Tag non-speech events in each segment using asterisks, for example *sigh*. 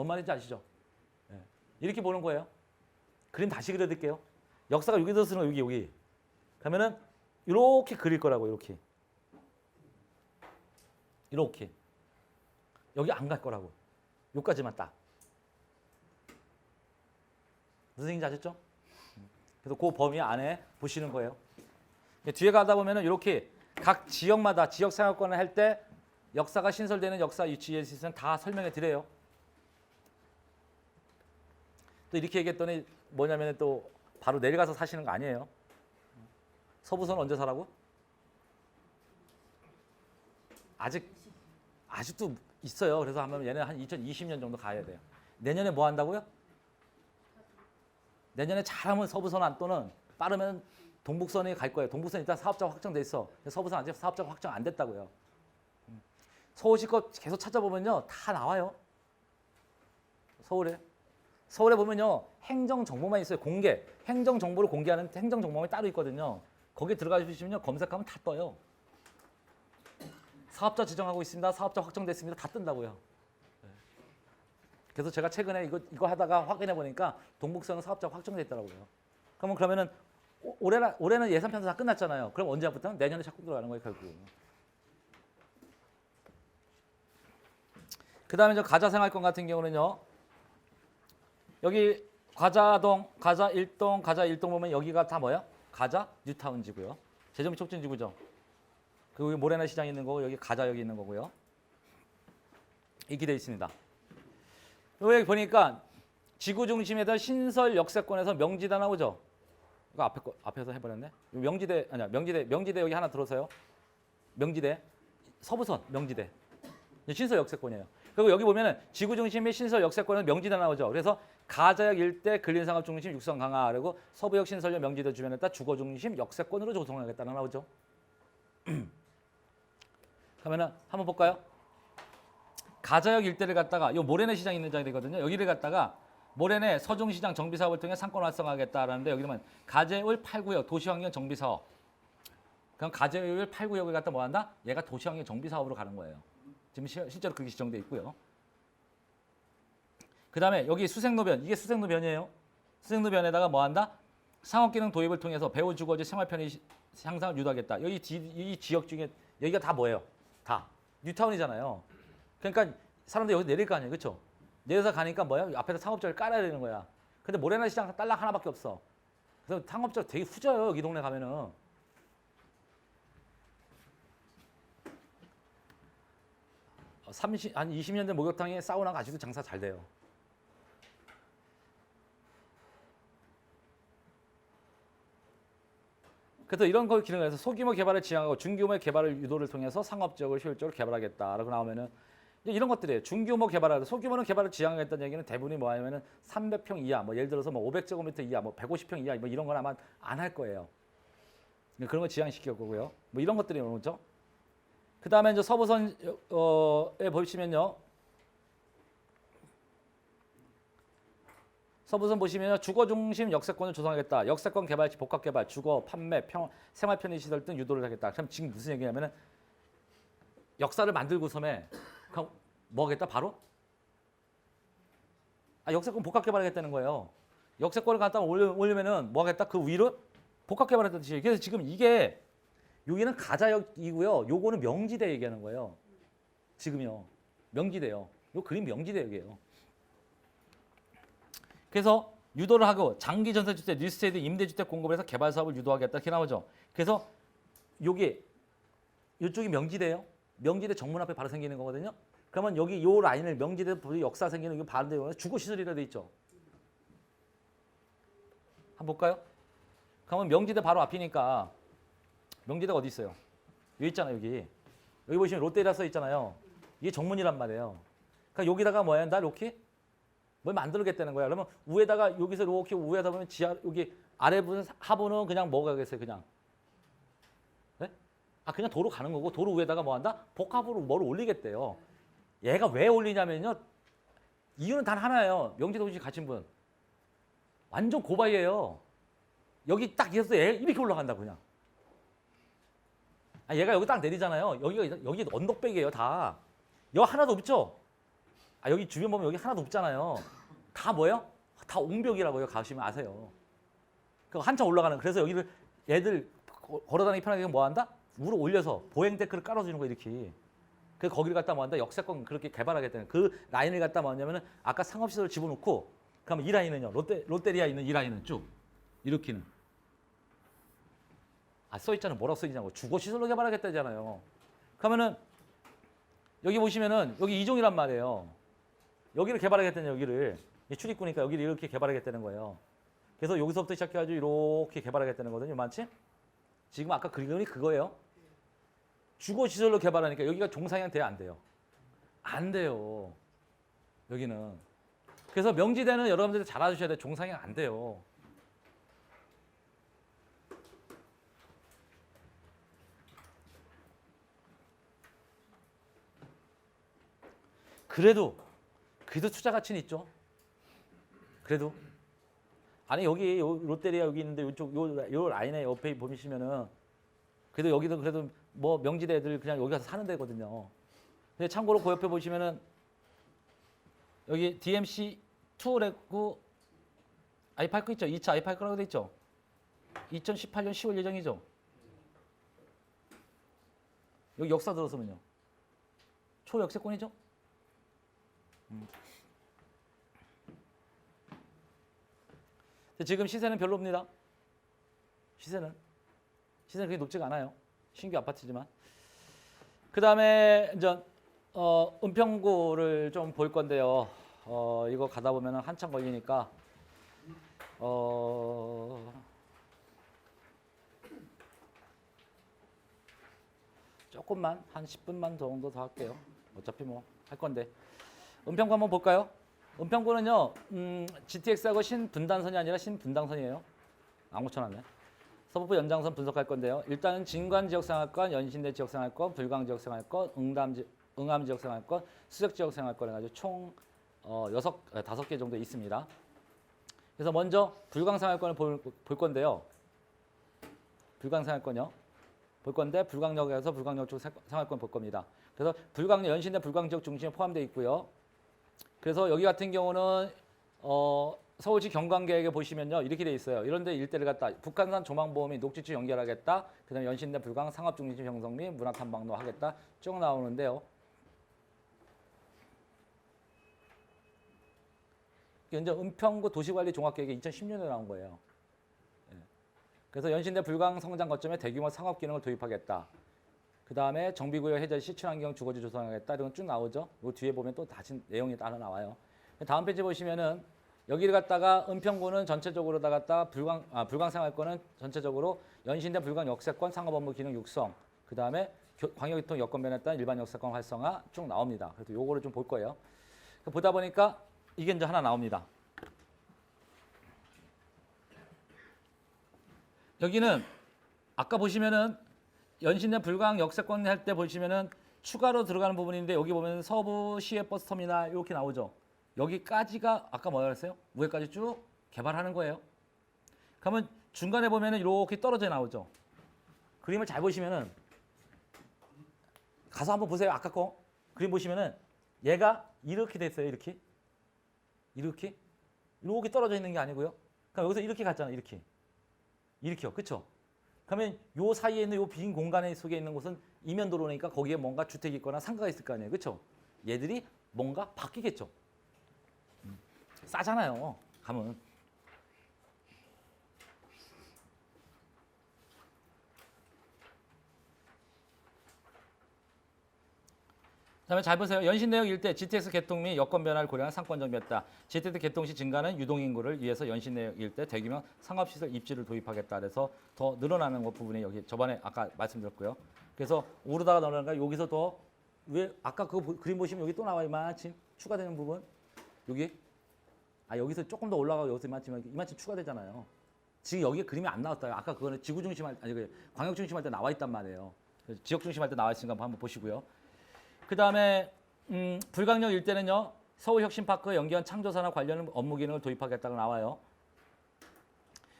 뭔 말인지 아시죠? 예. 이렇게 보는 거예요. 그림 다시 그려드릴게요. 역사가 쓰는 거 여기 여기. 그러면은 이렇게 그릴 거라고 이렇게. 이렇게. 여기 안 갈 거라고. 여기까지만 딱. 무슨 얘기인지 아셨죠? 그래서 그 범위 안에 보시는 거예요. 뒤에 가다 보면은 이렇게 각 지역마다 지역 생활권을 할 때 역사가 신설되는 역사 위치에 있어서 다 설명해 드려요. 또 이렇게 얘기했더니 뭐냐면 또 바로 내려가서 사시는 거 아니에요. 서부선 언제 사라고? 아직 아직도 있어요. 그래서 하면 얘는 한 2020년 정도 가야 돼요. 내년에 뭐 한다고요? 내년에 잘하면 서부선 안 또는 빠르면 동북선이 갈 거예요. 동북선 일단 사업자가 확정돼 있어. 서부선 아직 사업자가 확정 안 됐다고요. 음. 서울시 거 계속 찾아보면요 다 나와요. 서울에 서울에 보면요 행정 정보만 있어요. 공개 행정 정보를 공개하는 행정 정보만 따로 있거든요. 거기 들어가 주시면요 검색하면 다 떠요. 사업자 지정하고 있습니다. 사업자 확정됐습니다. 다 뜬다고요. 네. 그래서 제가 최근에 이거 이거 하다가 확인해 보니까 동북선 사업자 확정됐더라고요. 그러면 그러면은 오- 올해는 올해는 예산 편성 다 끝났잖아요. 그럼 언제부터는 내년에 자꾸 들어가는 거예요, 결국. 그 다음에 저 가자 생활권 같은 경우는요. 여기 과자동, 가자 1동, 가자 1동 보면 여기가 다 뭐야? 가자 뉴타운지고요. 재정 촉진지구죠. 여기 모래나 시장 있는 거고 여기 가자 여기 있는 거고요. 이렇게 돼 있습니다. 여기 보니까 지구 중심에서 신설 역세권에서 명지대 나오죠. 이거 앞에 거 앞에서 해버렸네. 명지대 아니야 명지대 명지대 여기 하나 들어서요. 명지대 서부선 명지대 신설 역세권이에요. 그리고 여기 보면은 지구 중심의 신설 역세권은 명지대 나오죠. 그래서 가자역 일대 근린상업 중심 육성 강화 그리고 서부역 신설역 명지대 주변에다 주거 중심 역세권으로 조성하겠다는 나오죠. *clears throat* 그러면은 한번 볼까요? 가자역 일대를 갖다가 요 모래내 시장 있는 장이거든요. 여기를 갖다가 모래내 서중시장 정비 사업을 통해 상권 활성화하겠다라는데 여기 보면 가재울 8구역 도시환경 정비 사업. 그럼 가재울 8구역을 갖다 뭐 한다? 얘가 도시환경 정비 사업으로 가는 거예요. 지금 시- 실제로 그게 지정돼 있고요. 그 다음에 여기 수색로변 이게 수색로변이에요. 수색로변에다가 뭐 한다? 상업기능 도입을 통해서 배우 주거지 생활 편의 시- 향상을 유도하겠다. 여기 지, 이 지역 중에 여기가 다 뭐예요? 다 뉴타운이잖아요. 그러니까 사람들이 여기 내릴 거 아니에요, 그렇죠? 내려서 가니까 뭐야? 앞에서 상업적을 깔아야 되는 거야. 근데 모래나 시장 딸락 하나밖에 없어. 그래서 상업적 되게 후져요, 여기 동네 가면은. 어, 30, 한 20년 된 목욕탕에 사우나가 아직도 장사 잘 돼요. 그래서 이런 걸 기능해서 소규모 개발을 지향하고 중규모 개발을 유도를 통해서 상업적으로 효율적으로 개발하겠다라고 나오면은 이런 것들이에요. 중규모 개발하다 소규모는 개발을 지향하겠다는 얘기는 대부분이 뭐냐면은 300평 이하, 뭐 예를 들어서 뭐 500제곱미터 이하, 뭐 150평 이하, 뭐 이런 건 아마 안 할 거예요. 그런 거 지향시킬 거고요. 뭐 이런 것들이 뭐죠? 그 다음에 이제 서부선에 보시면요. 서부선 보시면요. 주거 중심 역세권을 조성하겠다. 역세권 개발, 복합 개발, 주거, 판매, 평, 생활 편의 시설 등 유도를 하겠다. 그럼 지금 무슨 얘기냐면은 역사를 만들고 섬에 그럼 뭐 하겠다? 바로? 아, 역세권 복합 개발하겠다는 거예요. 역세권을 갖다 올려, 올리면은 뭐 하겠다? 그 위로 복합 개발했다는 뜻이에요. 그래서 지금 이게 여기는 가자역이고요. 요거는 명지대 얘기하는 거예요. 지금요. 명지대요. 요 그림 명지대역이에요. 그래서 유도를 하고 장기 전세주택, 뉴스테이드 임대주택 공급을 해서 개발 사업을 유도하겠다 이렇게 나오죠. 그래서 요게 이쪽이 명지대예요. 명지대 정문 앞에 바로 생기는 거거든요. 그러면 여기 요 라인을 명지대 역사 생기는 이 반대로 주거 시설이라 돼 있죠. 한번 볼까요? 그러면 명지대 바로 앞이니까 명지대가 어디 있어요? 여기 있잖아요, 여기. 여기 보시면 롯데리아 써 있잖아요. 이게 정문이란 말이에요. 그러니까 여기다가 뭐야? 나 이렇게 뭘 만들겠다는 거야. 그러면 위에다가 여기서 이렇게 위에다 보면 지하 여기 아래 부분 하부는 그냥 뭐가 겠어요, 그냥. 네? 아 그냥 도로 가는 거고 도로 위에다가 뭐 한다? 복합으로 뭘 올리겠대요. 얘가 왜 올리냐면요. 이유는 단 하나예요. 명지도시 가신 분. 완전 고바이예요. 여기 딱 있어서 얘 이렇게 올라간다 그냥. 아, 얘가 여기 딱 내리잖아요. 여기가 여기 언덕백이에요 다. 여기 하나도 없죠. 아, 여기 주변 보면 여기 하나도 없잖아요. 다 뭐예요? 다 옹벽이라고요. 가시면 아세요. 그 한참 올라가는 그래서 여기를 애들 거- 걸어다니기 편하게 뭐 한다? 위로 올려서 보행 데크를 깔아주는 거 이렇게. 그 거기를 갖다 뭐 한다? 역세권 그렇게 개발하겠다는 그 라인을 갖다 뭐냐면은 아까 상업시설을 집어넣고 그러면 이 라인은요 롯데 롯데리아 있는 이 라인은 쭉 이렇게는 아써 있잖아 뭐라고 써 있냐고 주거 시설로 개발하겠다잖아요. 그러면은 여기 보시면은 여기 이종이란 말이에요. 여기를 개발하겠다는 여기를 이 출입구니까 여기를 이렇게 개발하겠다는 거예요. 그래서 여기서부터 시작해가지고 이렇게 개발하겠다는 거거든요. 맞지? 지금 아까 그림이 그거예요. 주거 시설로 개발하니까 여기가 종상향 돼야 안 돼요. 안 돼요. 여기는. 그래서 명지대는 여러분들이 잘 알아주셔야 돼요. 종상향 안 돼요. 그래도 그래도 투자 가치는 있죠. 그래도 아니 여기 요 롯데리아 여기 있는데 이쪽 요, 요 라인에 옆에 보시면은 그래도 여기도 그래도 뭐 명지대 애들 그냥 여기 가서 사는 데거든요. 근데 참고로 그 옆에 보시면은 여기 DMC 투레구 아이파이크 있죠? 2차 아이파이크라고 돼 있죠? 2018년 10월 예정이죠? 여기 역사 들어서면요. 초역세권이죠? 지금 시세는 별로입니다. 시세는 시세는 그렇게 높지가 않아요. 신규 아파트지만. 그 다음에 이제 어, 은평구를 좀 볼 건데요. 어, 이거 가다 보면 한참 걸리니까 어, 조금만 한 10분만 정도 더 할게요. 어차피 뭐 할 건데. 은평구 한번 볼까요? 은평구는요, 음, GTX하고 신분단선이 아니라 신분당선이에요. 아무 쳐놨네. 서부부 연장선 분석할 건데요. 일단은 진관 지역생활권, 연신내 지역생활권, 불광 지역생활권, 응담 지, 응암 지역생활권, 수적 지역생활권 해가지고 총 어, 여섯 아, 다섯 개 정도 있습니다. 그래서 먼저 불광 생활권을 볼, 볼 건데요. 불광 생활권요. 볼 건데 불광역에서 불광역 쪽 세- 생활권 볼 겁니다. 그래서 불광 연신내 불광 지역 중심에 포함되어 있고요. 그래서 여기 같은 경우는 어, 서울시 경관계획에 보시면요 이렇게 돼 있어요. 이런데 일대를 갖다 북한산 조망보험이 녹지区연결하겠다. 그다음에 연신내 불광 상업 중심 형성 및 문화 탐방로 하겠다. 쭉 나오는데요. 현재 은평구 도시관리 종합계획이 2010년에 나온 거예요. 예. 그래서 연신내 불광 성장 거점에 대규모 상업 기능을 도입하겠다. 그 다음에 정비구역 해제 시 친환경 주거지 조성하겠다. 이런 건쭉 나오죠. 요 뒤에 보면 또 다시 내용이 따로 나와요. 다음 페이지 보시면은 여기를 갖다가 은평구는 전체적으로 다 갖다 불광 아, 불광생활권은 전체적으로 연신된 불광 역세권 상업업무 기능 육성 그 다음에 광역교통 여건 변에 따른 일반 역세권 활성화 쭉 나옵니다. 그래서 요거를 좀 볼 거예요. 그 보다 보니까 이게 이제 하나 나옵니다. 여기는 아까 보시면은 연신된 불광 역세권 할 때 보시면은 추가로 들어가는 부분인데 여기 보면 서부 시외 버스 터미널 이렇게 나오죠. 여기까지가 아까 뭐라 그랬어요? 위에까지 쭉 개발하는 거예요. 그러면 중간에 보면은 이렇게 떨어져 나오죠. 그림을 잘 보시면은 가서 한번 보세요. 아까 거 그림 보시면은 얘가 이렇게 됐어요. 이렇게 이렇게 이렇게 떨어져 있는 게 아니고요. 그럼 여기서 이렇게 갔잖아요. 이렇게 이렇게요. 그렇죠? 그러면 요 사이에 있는 요 빈 공간에 속에 있는 곳은 이면 도로니까 거기에 뭔가 주택이 있거나 상가가 있을 거 아니에요. 그렇죠? 얘들이 뭔가 바뀌겠죠. 음, 싸잖아요. 가면. 다음에 잘 보세요. 연신 내역 일대 GTX 개통 및 여건 변화를 고려한 상권 정비였다. GTX 개통 시 증가는 유동 인구를 위해서 연신 내역 일대 대규모 상업시설 입지를 도입하겠다. 그래서 더 늘어나는 것 부분이 여기 저번에 아까 말씀드렸고요. 그래서 오르다가 늘어나니까 여기서 더 왜 아까 보- 그림 보시면 여기 또 나와 이만큼 추가되는 부분 여기 아 여기서 조금 더 올라가고 여기서 이만큼 이만큼 추가되잖아요. 지금 여기에 그림이 안 나왔어요. 아까 그거는 지구 중심 할 아니 그 광역 중심 할 때 나와 있단 말이에요. 지역 중심 할 때 나와 있으니까 한번 보시고요. 그 다음에 음, 불광역 일대는요 서울혁신파크 연계한 창조산업 관련 업무 기능을 도입하겠다고 나와요.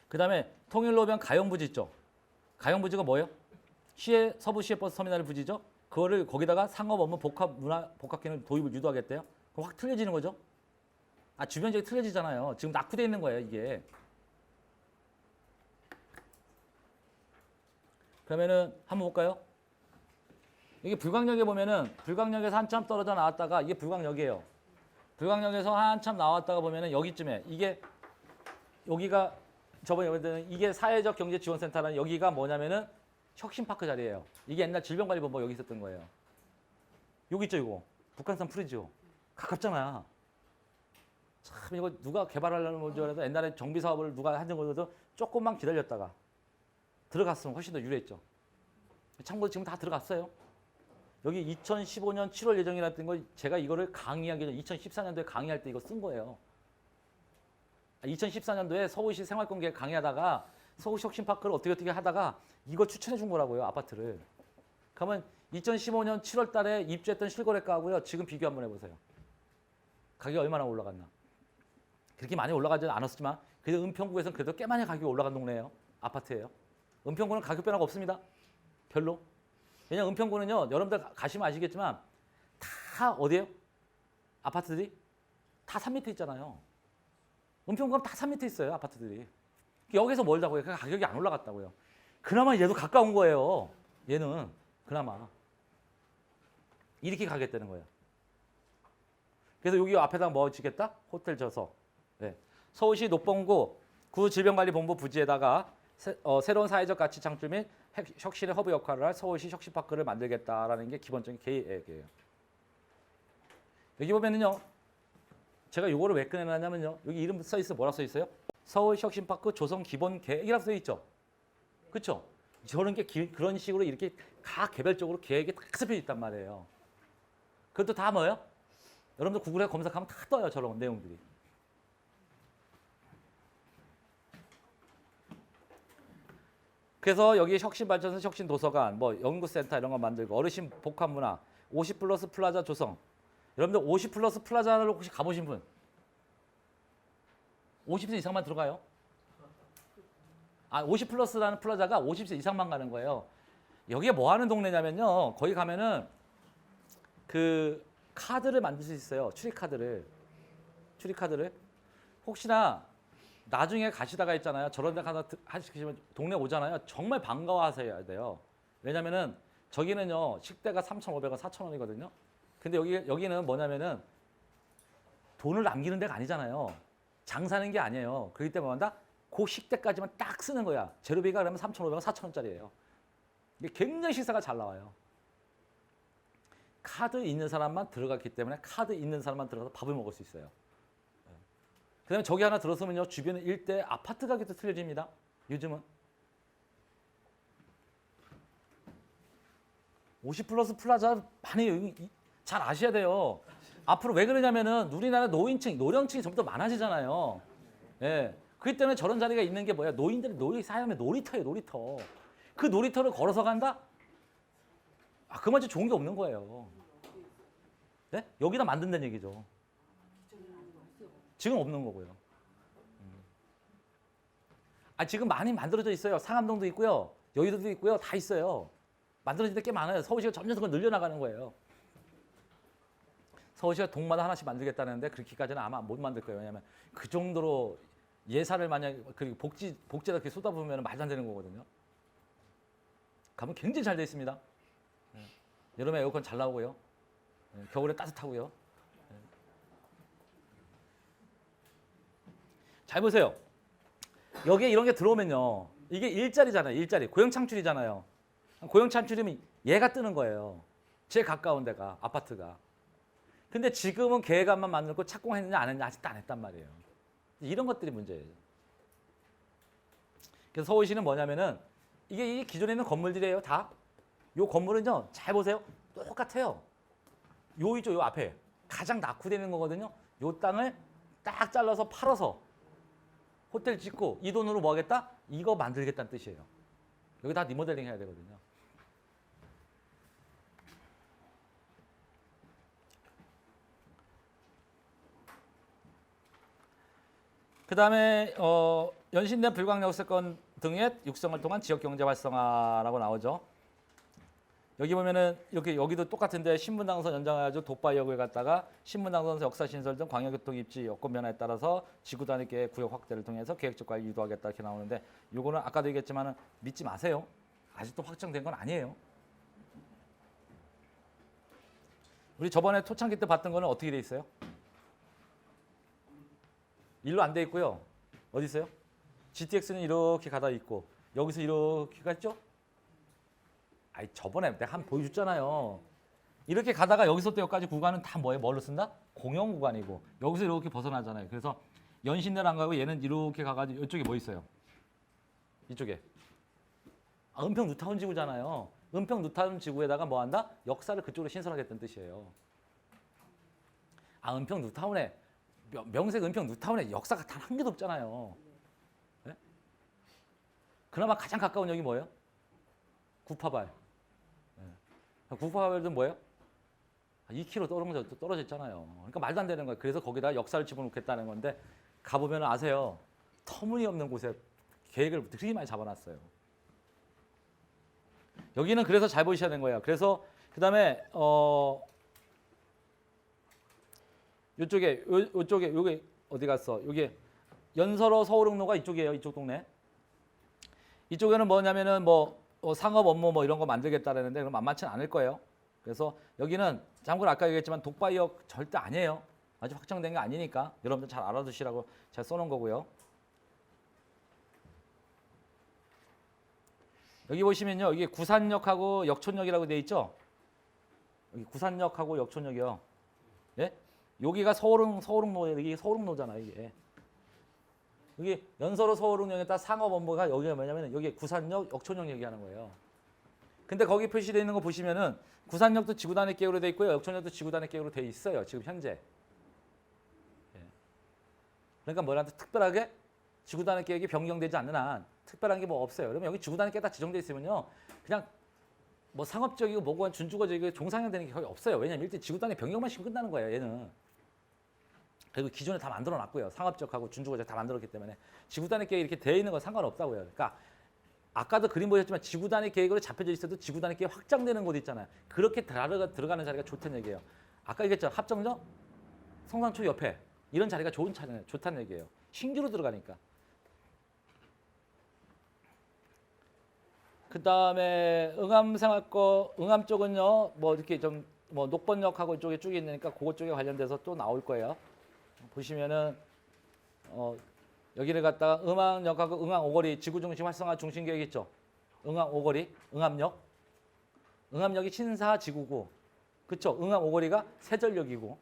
그 다음에 통일로변 가용부지 있죠. 가용부지가 뭐예요? 시의 서부 시외 버스 터미널 부지죠. 그거를 거기다가 상업 업무 복합 문화 복합 기능 도입을 유도하겠대요. 그럼 확 틀려지는 거죠. 아 주변 지역이 틀려지잖아요. 지금 낙후돼 있는 거예요 이게. 그러면은 한번 볼까요? 이게 불광역에 보면은 불광역에서 한참 떨어져 나왔다가 이게 불광역이에요. 불광역에서 한참 나왔다가 보면은 여기쯤에 이게 여기가 저번에 얘기했던 이게 사회적 경제 지원센터라는 여기가 뭐냐면은 혁신파크 자리예요. 이게 옛날 질병관리본부 여기 있었던 거예요. 여기 있죠 이거 북한산 풀이죠. 가깝잖아. 참 이거 누가 개발하려는 건줄 알아서 옛날에 정비 사업을 누가 하는 거도 조금만 기다렸다가 들어갔으면 훨씬 더 유리했죠. 참고로 지금 다 들어갔어요. 여기 2015년 7월 예정이라던 거 제가 이거를 강의하기 전 2014년도에 강의할 때 이거 쓴 거예요. 2014년도에 서울시 생활공개 강의하다가 서울시 혁신파크를 어떻게 어떻게 하다가 이거 추천해 준 거라고요 아파트를. 그러면 2015년 7월 달에 입주했던 실거래가하고요 지금 비교 한번 해보세요. 가격이 얼마나 올라갔나. 그렇게 많이 올라가지 않았지만 그래도 은평구에서는 그래도 꽤 많이 가격이 올라간 동네예요. 아파트예요. 은평구는 가격 변화가 없습니다. 별로. 왜냐 은평구는요 여러분들 가- 가시면 아시겠지만 다 어디에요? 아파트들이 다 산 밑에 있잖아요. 은평구는 다산 밑에 있어요 아파트들이. 여기서 멀다고요. 그 가격이 안 올라갔다고요. 그나마 얘도 가까운 거예요. 얘는 그나마 이렇게 가겠다는 거예요. 그래서 여기 앞에다 뭐 짓겠다? 호텔 져서. 네. 서울시 녹봉구 구질병관리본부 부지에다가 새, 로운 사회적 가치 창출 및 혁- 혁신의 허브 역할을 할 서울시 혁신파크를 만들겠다라는 게 기본적인 계획이에요. 여기 보면은요. 제가 요거를 왜 꺼내놨냐면요. 여기 이름 써 있어 뭐라 써 있어요? 서울 혁신파크 조성 기본 계획이라고 써 있죠. 그렇죠? 저런 게 기- 그런 식으로 이렇게 각 개별적으로 계획이 딱 잡혀 있단 말이에요. 그것도 다 뭐예요? 여러분들 구글에 검색하면 다 떠요 저런 내용들이. 그래서 여기 혁신발전소, 혁신도서관, 뭐 연구센터 이런 거 만들고 어르신 복합문화, 50 플러스 플라자 조성. 여러분들 50 플러스 플라자를 혹시 가보신 분? 50세 이상만 들어가요? 아, 50 플러스라는 플라자가 50세 이상만 가는 거예요. 여기에 뭐 하는 동네냐면요. 거기 가면은 그 카드를 만들 수 있어요. 출입 카드를. 출입 카드를. 혹시나 나중에 가시다가 있잖아요. 저런 데 가서 드- 하시면 동네 오잖아요. 정말 반가워하셔야 돼요. 왜냐면은 저기는요. 식대가 3,500원, 4,000원이거든요. 근데 여기 여기는 뭐냐면은 돈을 남기는 데가 아니잖아요. 장사하는 게 아니에요. 그렇기 때문에 뭐한다? 그 식대까지만 딱 쓰는 거야. 재료비가 그러면 3,500원, 4,000원짜리예요. 이게 굉장히 식사가 잘 나와요. 카드 있는 사람만 들어갔기 때문에 카드 있는 사람만 들어가서 밥을 먹을 수 있어요. 그다음에 저기 하나 들어서면요 주변에 일대 아파트 가격도 틀려집니다. 요즘은 50 플러스 플라자 많이 잘 아셔야 돼요. 앞으로 왜 그러냐면은 우리나라 노인층, 노령층이 점점 더 많아지잖아요. 예. 그렇기 때문에 저런 자리가 있는 게 뭐야? 노인들이 놀이 사용에 놀이터예요, 놀이터. 그 놀이터를 걸어서 간다? 아, 그만큼 좋은 게 없는 거예요. 네? 여기다 만든다는 얘기죠. 지금 없는 거고요. 음. 아, 지금 많이 만들어져 있어요. 상암동도 있고요. 여의도도 있고요. 다 있어요. 만들어진 데 꽤 많아요. 서울시가 점점 더 늘려나가는 거예요. 서울시가 동마다 하나씩 만들겠다는데 그렇게까지는 아마 못 만들 거예요. 왜냐하면 그 정도로 예산을 만약 그리고 복지 복지에다 그렇게 쏟아부으면 말도 안 되는 거거든요. 가면 굉장히 잘 돼 있습니다. 예. 여름에 에어컨 잘 나오고요. 예, 겨울에 따뜻하고요. 잘 보세요. 여기에 이런 게 들어오면요. 이게 일자리잖아요. 일자리. 고용 창출이잖아요. 고용 창출이면 얘가 뜨는 거예요. 제일 가까운 데가 아파트가. 근데 지금은 계획안만 만들고 착공했느냐 안 했느냐 아직도 안 했단 말이에요. 이런 것들이 문제예요. 그래서 서울시는 뭐냐면은 이게 이 기존에 있는 건물들이에요. 다. 요 건물은요. 잘 보세요. 똑같아요. 요 있죠. 요 앞에 가장 낙후되는 거거든요. 요 땅을 딱 잘라서 팔아서 호텔 짓고 이 돈으로 뭐 하겠다? 이거 만들겠다는 뜻이에요. 여기 다 리모델링 해야 되거든요. 그 다음에 어, 연신내 불광역세권 등의 육성을 통한 지역 경제 활성화라고 나오죠. 여기 보면은 이렇게 여기도 똑같은데 신분당선 연장해가지고 독바이역을 갖다가 신분당선 역사 신설 등 광역교통 입지 여건 변화에 따라서 지구 단위계 구역 확대를 통해서 계획적 관리 유도하겠다 이렇게 나오는데 요거는 아까도 얘기했지만은 믿지 마세요. 아직도 확정된 건 아니에요. 우리 저번에 초창기 때 봤던 거는 어떻게 돼 있어요? 일로 안 돼 있고요. 어디 있어요? GTX는 이렇게 가다 있고 여기서 이렇게 갔죠? 아니 저번에 내가 한번 보여줬잖아요. 이렇게 가다가 여기서부터 여기까지 구간은 다 뭐예요? 뭘로 쓴다? 공영 구간이고 여기서 이렇게 벗어나잖아요. 그래서 연신내를 안 가고 얘는 이렇게 가가지고 이쪽에 뭐 있어요? 이쪽에 아, 은평 뉴타운 지구잖아요. 은평 뉴타운 지구에다가 뭐 한다? 역사를 그쪽으로 신설하겠다는 뜻이에요. 아 은평 뉴타운에 명- 명색 은평 뉴타운에 역사가 단 한 개도 없잖아요. 예? 그나마 가장 가까운 역이 뭐예요? 구파발. 예. 구파발도 뭐예요? 2km 떨어져, 떨어져 있잖아요. 그러니까 말도 안 되는 거예요. 그래서 거기다 역사를 집어넣겠다는 건데 가보면 아세요. 터무니없는 곳에 계획을 되게 많이 잡아놨어요. 여기는 그래서 잘 보셔야 되는 거예요. 그래서 그 다음에 어 이쪽에 요, 요쪽에 요게 어디 갔어? 요게 연서로 서울흥로가 이쪽이에요. 이쪽 동네. 이쪽에는 뭐냐면은 뭐 어, 상업 업무 뭐 이런 거 만들겠다라는데 그럼 만만치는 않을 거예요. 그래서 여기는 참고로 아까 얘기했지만 독바이역 절대 아니에요. 아직 확정된 게 아니니까 여러분들 잘 알아두시라고 제가 써놓은 거고요. 여기 보시면요, 여기 구산역하고 역촌역이라고 돼 있죠. 여기 구산역하고 역촌역이요. 예? 여기가 서울흥 서울흥로 여기 서울흥로잖아 이게. 여기 연서로 서울흥역에다 상업 업무가 여기가 뭐냐면 여기 구산역, 역촌역 얘기하는 거예요. 근데 거기 표시되어 있는 거 보시면은 구산역도 지구단위 계획으로 돼 있고요, 역촌역도 지구단위 계획으로 돼 있어요. 지금 현재. 예. 그러니까 뭐라도 특별하게 지구단위 계획이 변경되지 않는 한 특별한 게 뭐 없어요. 그러면 여기 지구단위 계획 다 지정돼 있으면요, 그냥 뭐 상업적이고 뭐고 준주거적이고 종상향 되는 게 거의 없어요. 왜냐면 일단 지구단위 변경만 시키면 끝나는 거예요. 얘는. 그리고 기존에 다 만들어 놨고요. 상업적하고 준주거적 다 만들었기 때문에 지구단위 계획 이렇게 되어 있는 건 상관없다고요. 그러니까 아까도 그림 보셨지만 지구단위 계획으로 잡혀져 있어도 지구단위 계획 확장되는 곳 있잖아요. 그렇게 들어가, 들어가는 자리가 좋다는 얘기예요. 아까 얘기했죠. 합정역, 성산초 옆에 이런 자리가 좋은 차량 좋다는 얘기예요. 신규로 들어가니까. 그 다음에 응암생활거 응암 쪽은요 뭐 이렇게 좀 뭐 녹번역하고 이쪽에 쭉 있으니까 그것 쪽에 관련돼서 또 나올 거예요. 보시면은 어 여기를 갖다가 응암역하고 응암 오거리 지구 중심 활성화 중심 계획 있죠. 응암 오거리 응암역 응암역이 신사 지구고. 그쵸? 응암 오거리가 세전역이고.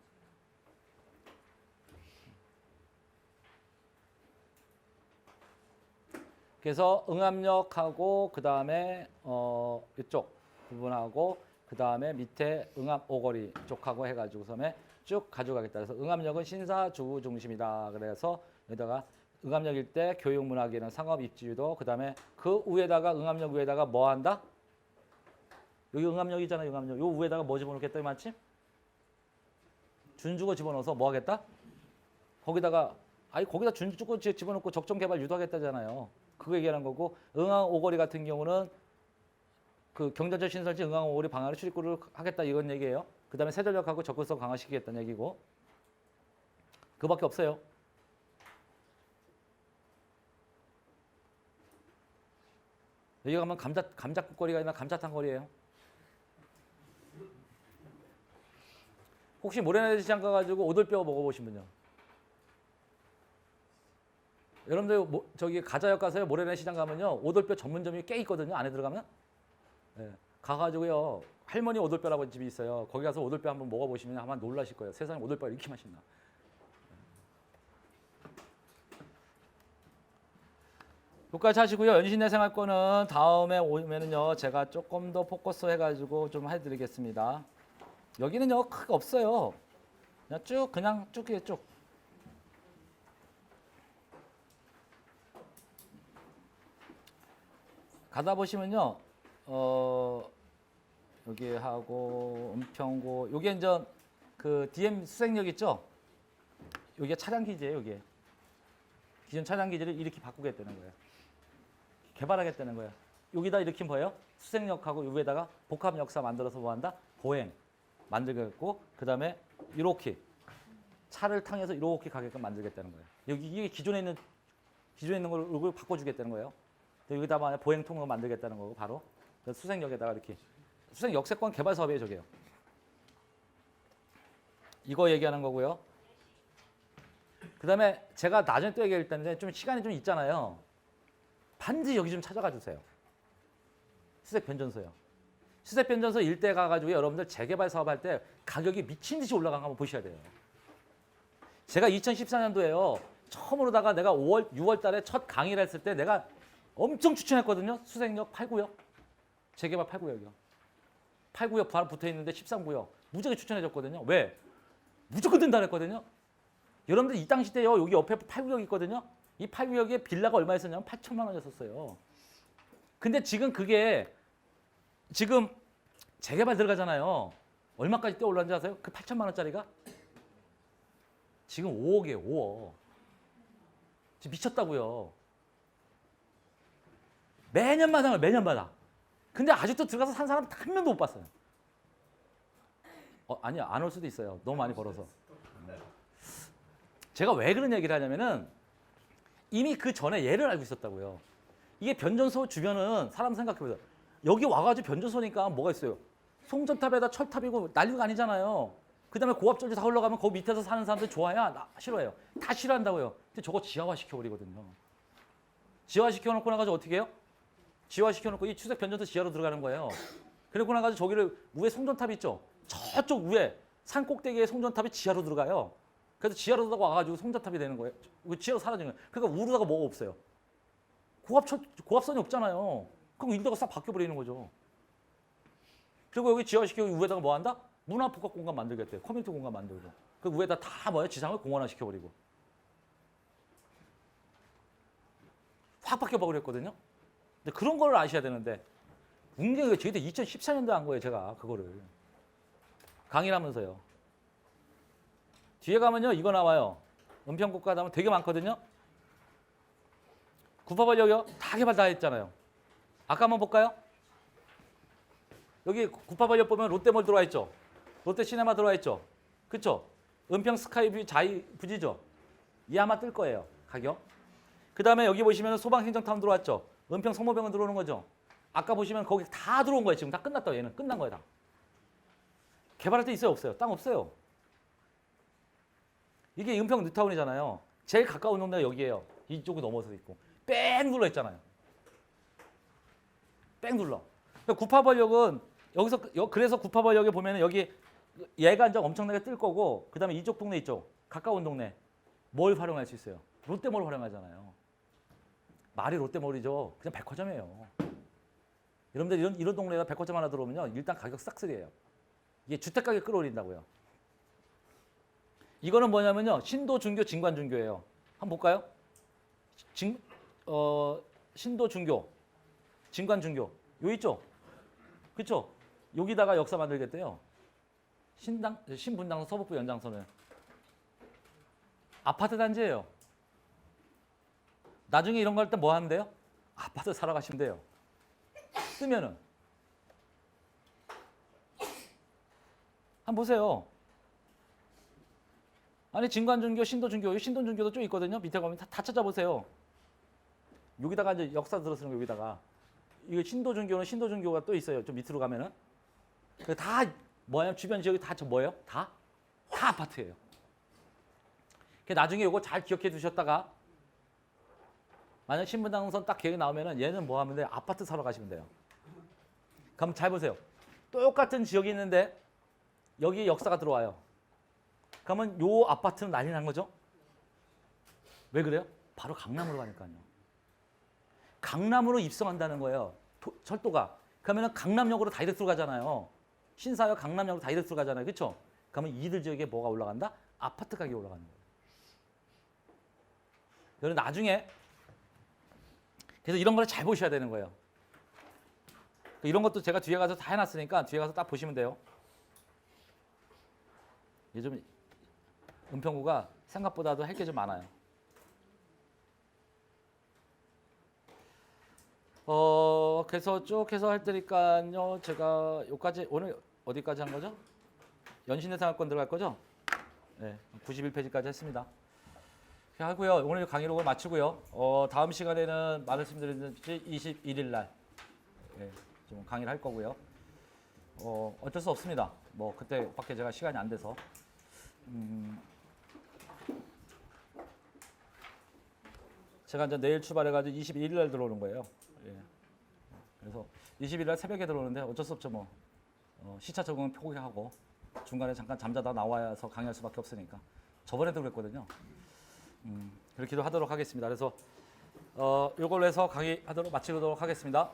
그래서 응암역하고 그 다음에 어 이쪽 부분하고 그 다음에 밑에 응암 오거리 쪽하고 해 가지고서에 쭉 가져가겠다. 그래서 응암역은 신사 주 중심이다. 그래서 여기다가 응암역일 때 교육 문화기는 상업 입지유도 그 다음에 그 위에다가 응암역 위에다가 뭐 한다? 여기 응암역이잖아 응암역. 요 위에다가 뭐 집어넣겠다 이 마침? 준주거 집어넣어서 뭐 하겠다? 거기다가 아니 거기다 준주거 지- 집어넣고 적정 개발 유도하겠다잖아요. 그거 얘기하는 거고 응암 오거리 같은 경우는 그 경전철 신설지 응암 오거리 방안을 출입구를 하겠다 이건 얘기예요. 그 다음에 세전력하고 접근성 강화시키겠다는 얘기고 그밖에 없어요. 여기 가면 감자 감자국거리가 아니라 감자탕 거리예요. 혹시 모래내 시장 가가지고 오돌뼈 먹어보신 분요? 여러분들 뭐, 저기 가자역 가서요 모래내 시장 가면요 오돌뼈 전문점이 꽤 있거든요 안에 들어가면 예, 가가지고요 할머니 오돌뼈라고 집이 있어요. 거기 가서 오돌뼈 한번 먹어보시면 아마 놀라실 거예요. 세상에 오돌뼈 가 이렇게 맛있나. 여기까지 하시고요. 연신내 생활권은 다음에 오면은요 제가 조금 더 포커스 해가지고 좀 해드리겠습니다. 여기는요 크게 없어요. 그냥 쭉 그냥 쭉 이렇게 쭉. 가다 보시면요, 어 여기 하고 은평고 요게 이제 그 DM 수색역 있죠? 요게 차량 기지예요, 요게. 기존 차량 기지를 이렇게 바꾸겠다는 거예요. 개발하겠다는 거예요. 여기다 이렇게 뭐예요? 수생역하고 위에다가 복합 역사 만들어서 뭐 한다? 보행 만들겠고 그다음에 이렇게 차를 탕해서 이렇게 가게끔 만들겠다는 거예요. 여기 이게 기존에 있는 기존에 있는 걸 이걸 바꿔 주겠다는 거예요. 근데 여기다가 보행 통로 만들겠다는 거고 바로 그래서 수생역에다가 이렇게 수생 역세권 개발 사업이에요, 저게요. 이거 얘기하는 거고요. 그다음에 제가 나중에 또 얘기할 텐데 좀 시간이 좀 있잖아요. 반드시 여기 좀 찾아가 주세요. 수색 변전소요. 수색 변전소 일대 가가지고 여러분들 재개발 사업할 때 가격이 미친 듯이 올라간 거 한번 보셔야 돼요. 제가 2014년도에요. 처음으로다가 내가 5월, 6월 달에 첫 강의를 했을 때 내가 엄청 추천했거든요. 수색역 8구역. 재개발 8구역이요. 8구역 바로 붙어 있는데 13구역. 무지하게 추천해줬거든요. 왜? 무조건 된다 그랬거든요. 여러분들 이 당시 때요. 여기 옆에 8구역 있거든요. 이 8구역에 빌라가 얼마 였었냐면 8천만 원이었었어요. 근데 지금 그게 지금 재개발 들어가잖아요. 얼마까지 뛰어 올랐는지 아세요? 그 8천만 원짜리가 지금 5억이에요. 5억. 지금 미쳤다고요. 매년마다 매년마다. 근데 아직도 들어가서 산 사람 한 명도 못 봤어요. 어, 아니야 안 올 수도 있어요. 너무 많이 벌어서. 제가 왜 그런 얘기를 하냐면은 이미 그 전에 얘를 알고 있었다고요. 이게 변전소 주변은 사람 생각해보세요. 여기 와가지고 변전소니까 뭐가 있어요? 송전탑에다 철탑이고 난리가 아니잖아요. 그 다음에 고압전지 다 올라가면 그 밑에서 사는 사람들 좋아야 나 싫어해요. 다 싫어한다고요. 근데 저거 지하화 시켜버리거든요. 지하화 시켜놓고 나가지고 어떻게 해요? 지하화 시켜놓고 이 추색 변전소 지하로 들어가는 거예요. 그리고 나가지고 저기를 위에 송전탑 있죠? 저쪽 위에 산 꼭대기에 송전탑이 지하로 들어가요. 그래서 지하로 들어가 와가지고 송전탑이 되는 거예요. 그 지하로 사라지는 거예요. 그러니까 우르다가 뭐가 없어요. 고압천, 고압선이 없잖아요. 그럼 인도가 싹 바뀌어버리는 거죠. 그리고 여기 지하시키고 위에다가 뭐 한다? 문화복합 공간 만들겠대요. 커뮤니티 공간 만들고. 그 위에다 다 뭐야? 지상을 공원화 시켜버리고. 확 바뀌어버렸거든요. 근데 그런 걸 아셔야 되는데 문제가 저희도 2014년도에 한 거예요. 제가 그거를. 강의를 하면서요. 뒤에 가면요. 이거 나와요. 은평국가 하면 되게 많거든요. 구파발역이요? 다 개발 다 했잖아요. 아까 한번 볼까요? 여기 구파발역 보면 롯데몰 들어와 있죠. 롯데 시네마 들어와 있죠. 그쵸? 은평 스카이뷰 자이 부지죠. 이 아마 뜰 거예요. 가격. 그 다음에 여기 보시면 소방행정타운 들어왔죠. 은평 성모병원 들어오는 거죠. 아까 보시면 거기 다 들어온 거예요. 지금 다 끝났다. 얘는 끝난 거예요. 다. 개발할 때 있어요? 없어요? 땅 없어요. 이게 은평 뉴타운이잖아요. 제일 가까운 동네가 여기예요. 이쪽으로 넘어서 있고. 뺑 눌러 있잖아요. 뺑 눌러. 그러니까 구파벌역은 여기서 여- 그래서 구파벌역에 보면은 여기 얘가 이제 엄청나게 뜰 거고 그다음에 이쪽 동네 있죠. 가까운 동네 뭘 활용할 수 있어요? 롯데몰 활용하잖아요. 말이 롯데몰이죠. 그냥 백화점이에요. 여러분들 이런 이런 동네에다 백화점 하나 들어오면요 일단 가격 싹쓸이에요. 이게 주택 가격 끌어올린다고요. 이거는 뭐냐면요 신도 중교 진관 중교예요. 한번 볼까요? 진, 어, 신도 중교, 진관 중교, 요 있죠? 그쵸? 여기다가 역사 만들겠대요. 신당, 신분당선 서북부 연장선을. 아파트 단지예요. 나중에 이런 거 할 때 뭐 하면 돼요? 아파트 사러 가시면 돼요. 쓰면은. 한번 보세요. 아니 진관중교, 신도중교, 여기 신도중교도 좀 있거든요. 밑에 가면 다, 다 찾아보세요. 여기다가 이제 역사 들어 쓰는 거 여기다가 이거 신도중교는 신도중교가 또 있어요. 좀 밑으로 가면은 그다 뭐야 주변 지역이 다 저 뭐예요? 다? 다 아파트예요. 그 나중에 이거 잘 기억해 두셨다가 만약 신분당선 딱 계획 나오면은 얘는 뭐 하면 돼요? 아파트 사러 가시면 돼요. 그럼 잘 보세요. 똑같은 지역이 있는데 여기 역사가 들어와요. 그러면 요 아파트는 난리 난 거죠? 왜 그래요? 바로 강남으로 가니까요. 강남으로 입성한다는 거예요. 도- 철도가. 그러면 강남역으로 다이렉트로 가잖아요. 신사역 강남역으로 다이렉트로 가잖아요. 그렇죠? 그러면 이들 지역에 뭐가 올라간다? 아파트 가격이 올라가는 거예요. 여러분 나중에 그래서 이런 걸잘 보셔야 되는 거예요. 이런 것도 제가 뒤에 가서 다 해놨으니까 뒤에 가서 딱 보시면 돼요. 요즘 은평구가 생각보다도 할 게 좀 많아요. 어 그래서 쭉 해서 할 테니까요. 제가 여기까지 오늘 어디까지 한 거죠? 연신내 상학권 들어갈 거죠? 네, 91페이지까지 했습니다. 이렇게 하고요. 오늘 강의록을 마치고요. 어, 다음 시간에는 말씀드렸듯이 21일 날 네, 좀 강의를 할 거고요. 어, 어쩔 수 없습니다. 뭐 그때밖에 제가 시간이 안 돼서. 음, 제가 이제 내일 출발해가지고 21일 날 들어오는 거예요. 예. 그래서 20일 날 새벽에 들어오는데 어쩔 수 없죠 뭐. 어, 시차 적응 포기하고 중간에 잠깐 잠자다 나와서 강의할 수밖에 없으니까. 저번에도 그랬거든요. 음, 그렇게도 하도록 하겠습니다. 그래서 어, 이걸로 해서 강의하도록 마치도록 하겠습니다.